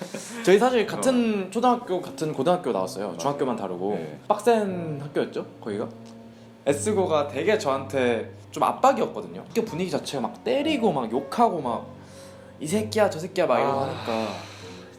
저희 사실 같은 초등학교 같은 고등학교 나왔어요. 중학교만 다르고 네. 빡센 학교였죠 거기가. S고가 되게 저한테 좀 압박이었거든요. 학교 분위기 자체가 막 때리고 막 욕하고 막 이 새끼야 저 새끼야 막 이러고 아. 하니까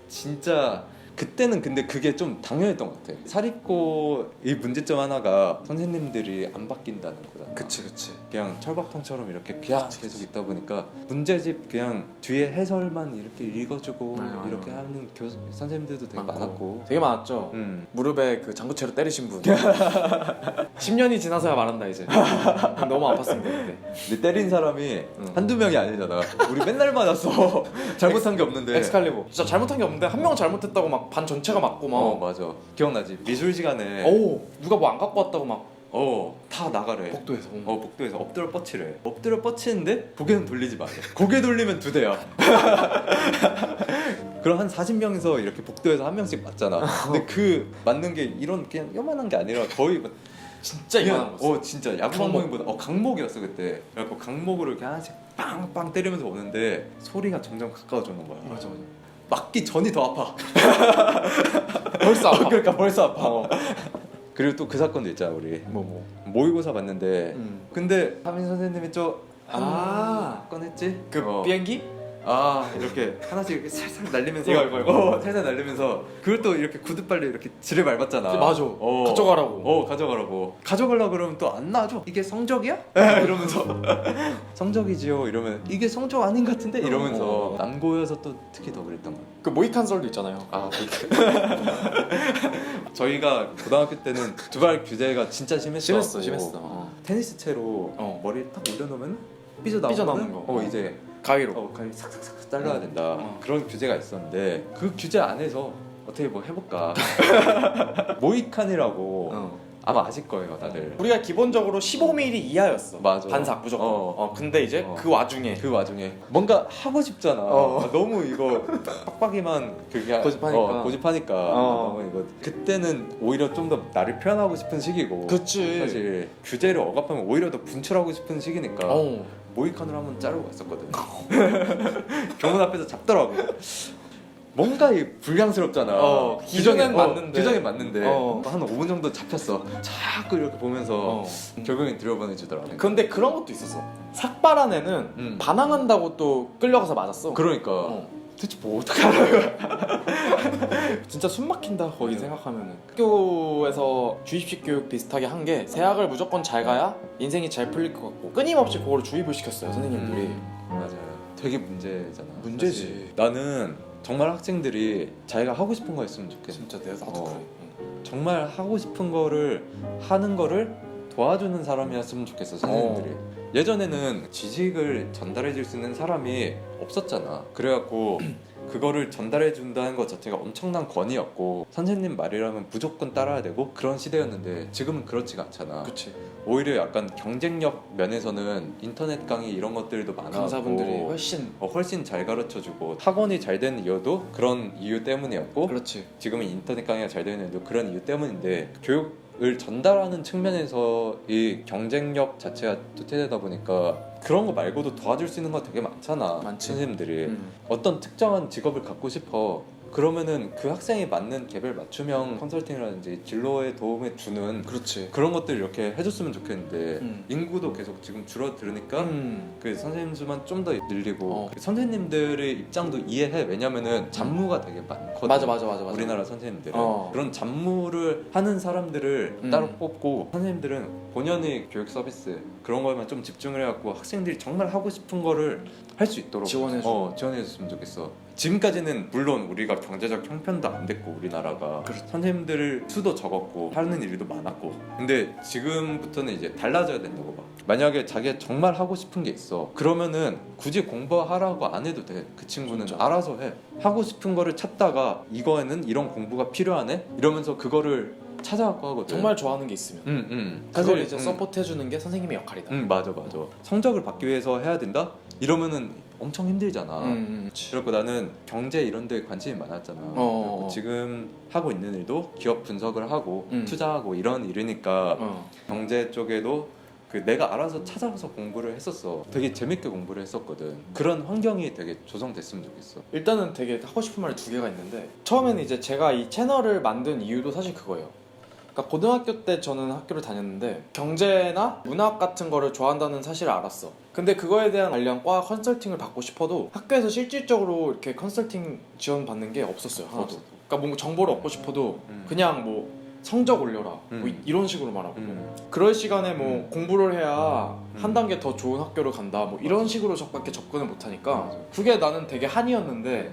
진짜 그때는 근데 그게 좀 당연했던 것 같아. 사립고의 문제점 하나가 선생님들이 안 바뀐다는 거잖아. 그치 그치. 그냥 철밥통처럼 이렇게 그냥 계속 있다 보니까 문제집 그냥 뒤에 해설만 이렇게 읽어주고 맞아, 맞아. 이렇게 하는 교수 선생님들도 되게 많고. 많았고. 되게 많았죠. 음. 무릎에 그 장구채로 때리신 분. 10년이 지나서야 말한다 이제. 너무 아팠습니다 그때. 근데 때린 사람이 응. 한두 명이 아니잖아. 우리 맨날 맞았어. 잘못한 게 없는데. 엑스칼리버. 진짜 잘못한 게 없는데 한 명 잘못했다고 막반 전체가 맞고 막. 어 맞아. 기억나지? 미술 시간에 오 누가 뭐 안 갖고 왔다고 막 어다 나가래. 복도에서. 어 복도에서 엎드려 뻗치래. 엎드려 뻗치는데 고개는 돌리지 마. 고개 돌리면 두 대야. 그럼 한 40명에서 이렇게 복도에서 한 명씩 맞잖아. 근데 그 맞는 게 이런 그냥 요만한 게 아니라 거의 막 진짜 그냥 이만한 거. 어 진짜 야구 강목. 방망이보다 어 강목이었어 그때. 그래갖고 강목으로 이렇게 하나씩 빵빵 때리면서 오는데 소리가 점점 가까워지는 거야. 맞아 맞아. 맞기 전이 더 아파. 벌써 아파. 그러니까 벌써 아파. 어. 그리고 또 그 사건도 있잖아 우리 뭐 뭐. 모의고사 봤는데 음. 근데 하민 선생님이 좀 아. 꺼냈지? 그 어. 비행기? 아 이렇게 하나씩 이렇게 살살 날리면서 이거, 이거, 이거. 어, 살살 날리면서 그걸 또 이렇게 구두발로 이렇게 지를 밟았잖아 맞아. 어. 가져가라고. 어 가져가라고 가져가려 그러면 또 안 놔줘 이게 성적이야? 이러면서 성적이지요 이러면 이게 성적 아닌 것 같은데 이러면서 어. 남고여서 또 특히 더 그랬던 거야 그 모이칸 썰도 있잖아요. 아 저희가 고등학교 때는 두발 규제가 진짜 심했어 심했어 심했어. 어. 테니스 채로 어. 머리 탁 올려놓으면 삐져 삐져 나오면 나오는 거. 어 이제 가위로. 어 가위 삭삭삭 잘라야 된다 어. 그런 규제가 있었는데 그 규제 안에서 어떻게 뭐 해볼까 모이칸이라고 어. 아마 아실 거예요 다들 우리가 기본적으로 15mm 이하였어. 맞아. 반삭 무조건. 어. 어. 근데 이제 어. 그 와중에 그 와중에 뭔가 하고 싶잖아 어. 아, 너무 이거 빡빡이만 그게 고집하니까. 어, 고집하니까 어. 너무 이거 그때는 오히려 좀 더 나를 표현하고 싶은 시기고 그치. 사실 규제를 억압하면 오히려 더 분출하고 싶은 시기니까 어. 모이칸을 한번 자르고 갔었거든. 경문 앞에서 잡더라고. 뭔가 이 불량스럽잖아. 어, 기준엔 맞는데. 규정에 맞는데 어. 한 5분 정도 잡혔어. 자꾸 이렇게 보면서 어. 결국엔 들여보내주더라 고. 근데 그런 것도 있었어. 삭발한 애는 음. 반항한다고 또 끌려가서 맞았어. 그러니까 어. 대체 뭐 어떡하라고. 진짜 숨 막힌다 거기 음. 생각하면은 학교에서 주입식 교육 비슷하게 한 게 세학을 무조건 잘 가야 인생이 잘 풀릴 것 같고 끊임없이 그거를 주입을 시켰어요 선생님들이 맞아요. 되게 문제잖아. 문제지. 사실. 나는 정말 학생들이 자기가 하고 싶은 거 했으면 좋겠어. 진짜 내가 나도 어. 그래 정말 하고 싶은 거를 하는 거를 도와주는 사람이었으면 좋겠어 선생님들이 예전에는 지식을 전달해 줄 수 있는 사람이 없었잖아 그래갖고 그거를 전달해 준다는 것 자체가 엄청난 권위였고 선생님 말이라면 무조건 따라야 되고 그런 시대였는데 지금은 그렇지가 않잖아. 그치. 오히려 약간 경쟁력 면에서는 인터넷 강의 이런 것들도 많아고 강사분들이 훨씬 어, 훨씬 잘 가르쳐주고 학원이 잘된 이유도 그런 이유 때문이었고 그렇지. 지금은 인터넷 강의가 잘 되는 이유도 그런 이유 때문인데 교육 을 전달하는 측면에서 이 경쟁력 자체가 도태되다 보니까 그런 거 말고도 도와줄 수 있는 거 되게 많잖아 많지. 선생님들이 음. 어떤 특정한 직업을 갖고 싶어 그러면은 그 학생에 맞는 개별 맞춤형 컨설팅이라든지 진로에 도움을 주는 그렇지 그런 것들 이렇게 해줬으면 좋겠는데 음. 인구도 계속 지금 줄어들으니까 음. 그 선생님 수만 좀 더 늘리고 어. 그 선생님들의 입장도 이해해 왜냐면은 잡무가 되게 많거든 맞아 맞아 맞아 맞아 우리나라 선생님들은 어. 그런 잡무를 하는 사람들을 음. 따로 뽑고 선생님들은 본연의 교육 서비스 그런 거에만 좀 집중을 해갖고 학생들이 정말 하고 싶은 거를 할 수 있도록 지원해줘. 어, 지원해줬으면 좋겠어 지금까지는 물론 우리가 경제적 형편도 안 됐고 우리나라가 그렇죠. 선생님들 수도 적었고 하는 일도 많았고 근데 지금부터는 이제 달라져야 된다고 봐. 만약에 자기가 정말 하고 싶은 게 있어 그러면은 굳이 공부하라고 안 해도 돼. 그 친구는 진짜. 알아서 해. 하고 싶은 거를 찾다가 이거에는 이런 공부가 필요하네? 이러면서 그거를 찾아갖고 하거든. 정말 좋아하는 게 있으면. 응, 응. 그걸 사실, 이제 응. 서포트 해주는 게 선생님의 역할이다. 응 맞아 맞아. 성적을 받기 위해서 해야 된다? 이러면은 엄청 힘들잖아 음, 음. 그렇고 나는 경제 이런 데 관심이 많았잖아. 어. 그래갖고 지금 하고 있는 일도 기업 분석을 하고 음. 투자하고 이런 일이니까 어. 경제 쪽에도 그 내가 알아서 찾아가서 공부를 했었어. 되게 재밌게 공부를 했었거든. 그런 환경이 되게 조성됐으면 좋겠어. 일단은 되게 하고 싶은 말이 두 개가 있는데 처음에는 이제 제가 이 채널을 만든 이유도 사실 그거예요. 그러니까 고등학교 때 저는 학교를 다녔는데 경제나 문학 같은 거를 좋아한다는 사실을 알았어. 근데 그거에 대한 관련 과 컨설팅을 받고 싶어도 학교에서 실질적으로 이렇게 컨설팅 지원 받는 게 없었어요. 하나도. 그러니까 뭔가 정보를 얻고 싶어도 음. 그냥 뭐 성적 올려라 뭐 음. 이런 식으로 말하고 음. 그럴 시간에 뭐 음. 공부를 해야 음. 한 단계 더 좋은 학교를 간다 뭐 이런 식으로 저밖에 접근을 못 하니까 맞아. 그게 나는 되게 한이었는데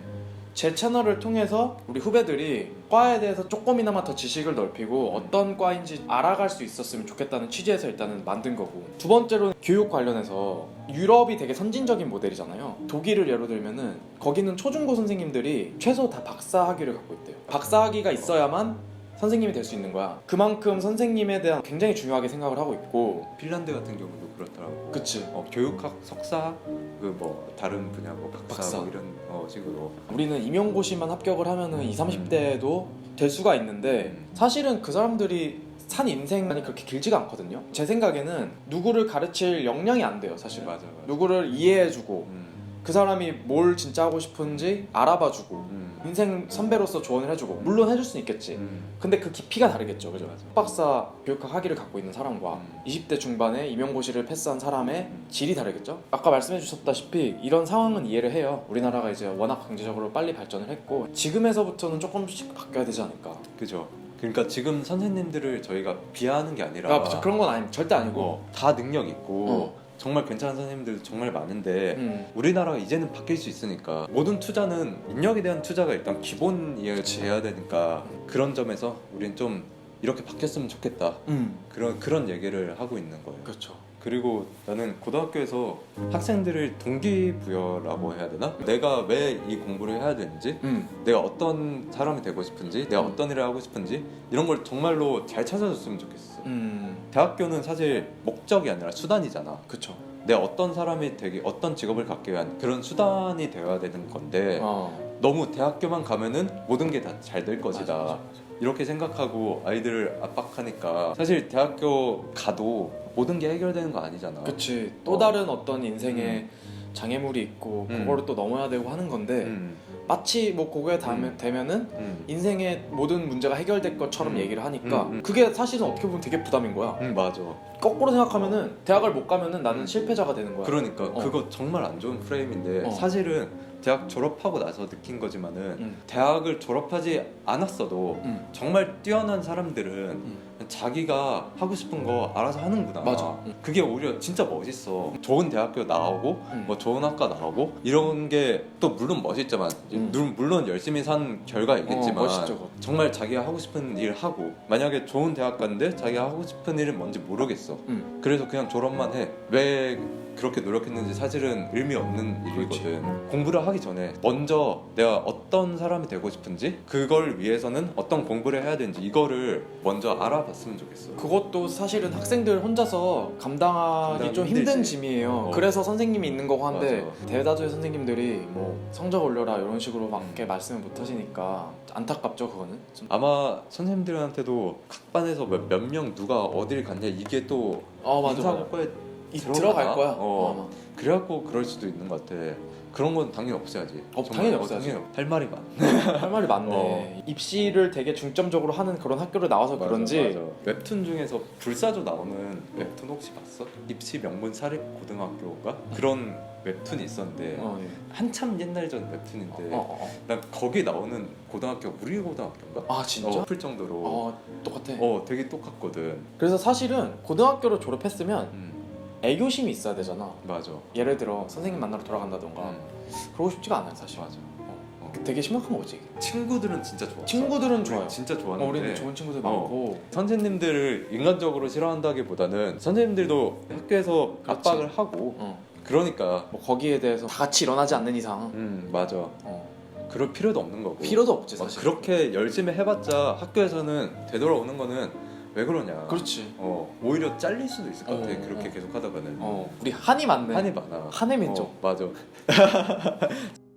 제 채널을 통해서 우리 후배들이 과에 대해서 조금이나마 더 지식을 넓히고 어떤 과인지 알아갈 수 있었으면 좋겠다는 취지에서 일단은 만든 거고 두 번째로는 교육 관련해서 유럽이 되게 선진적인 모델이잖아요. 독일을 예로 들면은 거기는 초중고 선생님들이 최소 다 박사 학위를 갖고 있대요. 박사 학위가 있어야만 선생님이 될 수 있는 거야 그만큼 선생님에 대한 굉장히 중요하게 생각을 하고 있고 핀란드 같은 경우도 그렇더라고. 그치 어, 교육학 석사 그 뭐 다른 분야 뭐 박사, 박사. 뭐 이런 어, 식으로 우리는 임용고시만 합격을 하면은 20, 30대도 될 수가 있는데 음. 사실은 그 사람들이 산 인생이 그렇게 길지가 않거든요. 제 생각에는 누구를 가르칠 역량이 안 돼요, 사실. 맞아 맞아. 누구를 이해해주고 음. 그 사람이 뭘 진짜 하고 싶은지 알아봐주고 음. 인생 선배로서 조언을 해주고 물론 해줄 수는 있겠지. 음. 근데 그 깊이가 다르겠죠, 그죠? 맞아. 박사 교육학 학위를 갖고 있는 사람과 음. 20대 중반에 임용고시를 패스한 사람의 음. 질이 다르겠죠? 아까 말씀해 주셨다시피 이런 상황은 이해를 해요. 우리나라가 이제 워낙 경제적으로 빨리 발전을 했고 지금에서부터는 조금씩 바뀌어야 되지 않을까. 그죠. 그러니까 지금 선생님들을 저희가 비하하는 게 아니라 아, 저 그런 건 아니, 절대 아니고. 어, 다 능력 있고 어. 정말 괜찮은 선생님들 정말 많은데 음. 우리나라가 이제는 바뀔 수 있으니까 모든 투자는 인력에 대한 투자가 일단 기본이어야 되니까 그런 점에서 우린 좀 이렇게 바뀌었으면 좋겠다 음. 그런 그런 얘기를 하고 있는 거예요. 그렇죠. 그리고 나는 고등학교에서 학생들을 동기부여라고 해야 되나? 내가 왜 이 공부를 해야 되는지, 음. 내가 어떤 사람이 되고 싶은지, 내가 음. 어떤 일을 하고 싶은지 이런 걸 정말로 잘 찾아줬으면 좋겠어. 음. 대학교는 사실 목적이 아니라 수단이잖아. 그렇죠. 내가 어떤 사람이 되기, 어떤 직업을 갖기 위한 그런 수단이 되어야 되는 건데 어. 너무 대학교만 가면은 모든 게 다 잘 될 것이다. 맞아, 맞아, 맞아. 이렇게 생각하고 아이들을 압박하니까 사실 대학교 가도 모든 게 해결되는 거 아니잖아. 그치. 또 어. 다른 어떤 인생에 장애물이 있고 음. 그거를 또 넘어야 되고 하는 건데 음, 마치 뭐 그거에 닿으면 음. 되면은 음, 인생의 모든 문제가 해결될 것처럼 음. 얘기를 하니까 음, 음. 그게 사실은 어떻게 보면 되게 부담인 거야. 음, 맞아. 거꾸로 생각하면은 대학을 못 가면은 나는 음. 실패자가 되는 거야. 그러니까 어. 그거 정말 안 좋은 프레임인데 어. 사실은 대학 졸업하고 나서 느낀 거지만은 음. 대학을 졸업하지 않았어도 음. 정말 뛰어난 사람들은 음. 자기가 하고 싶은 거 알아서 하는구나. 맞아. 음. 그게 오히려 진짜 멋있어. 좋은 대학교 나오고 음. 뭐 좋은 학과 나오고 이런 게 또 물론 멋있지만 음. 물론- 열심히 산 결과이겠지만 어, 멋있죠. 정말 자기가 하고 싶은 일 하고 만약에 좋은 대학 갔는데 자기가 하고 싶은 일은 뭔지 모르겠어. 음. 그래서 그냥 졸업만 해. 왜 그렇게 노력했는지 사실은 의미 없는 일이거든. 공부를 하기 전에 먼저 내가 어떤 사람이 되고 싶은지 그걸 위해서는 어떤 공부를 해야 되는지 이거를 먼저 알아봤으면 좋겠어. 그것도 사실은 학생들 혼자서 감당하기 감당하기 좀 힘든 힘들지. 짐이에요. 어. 그래서 선생님이 있는 거고 한데 맞아. 대다수의 선생님들이 뭐 성적 올려라 이런 식으로 밖에 말씀을 못 하시니까 안타깝죠 그거는. 좀. 아마 선생님들한테도 각 반에서 몇 명 누가 어딜 갔냐 이게 또 어 맞아 맞아. 인사고과에 이? 들어갈 거야. 어. 그래갖고 그럴 수도 있는 것 같아. 그런 건 당연히 없어야지. 어, 정말, 당연히 없어야지. 당연히 없- 할 말이 많. 할 말이 많네. 어. 입시를 되게 중점적으로 하는 그런 학교를 나와서 그런지 맞아, 맞아. 웹툰 중에서 불사조 나오는 웹툰 혹시 봤어? 입시 명문 사립 고등학교가 그런 웹툰이 있었는데 어, 예. 한참 옛날 전 웹툰인데 어, 어, 어. 난 거기 나오는 고등학교 우리 고등학교인가? 아 진짜? 어, 싶을 정도로 어, 어 똑같아. 되게 똑같거든. 그래서 사실은 고등학교를 졸업했으면 음, 애교심이 있어야 되잖아. 맞아. 예를 들어 선생님 만나러 돌아간다던가 음, 그러고 싶지가 않아요 사실. 맞아. 어. 되게 심각한 거지. 친구들은 진짜 좋아. 친구들은 좋아요. 진짜 어, 좋아하는데 우리는 좋은 친구들 어. 많고 선생님들을 인간적으로 싫어한다기보다는 선생님들도 학교에서 그렇지. 압박을 하고 어. 그러니까 뭐 거기에 대해서 다 같이 일어나지 않는 이상 음 맞아 어. 그럴 필요도 없는 거고 필요도 없지 막 사실. 그렇게 열심히 해봤자 학교에서는 되돌아오는 거는 왜 그러냐 그렇지. 어 오히려 잘릴 수도 있을 것 같아 어, 그렇게 어. 계속 하다가는 어 우리 한이 많네. 한이 많아 한해 민족. 어, 맞아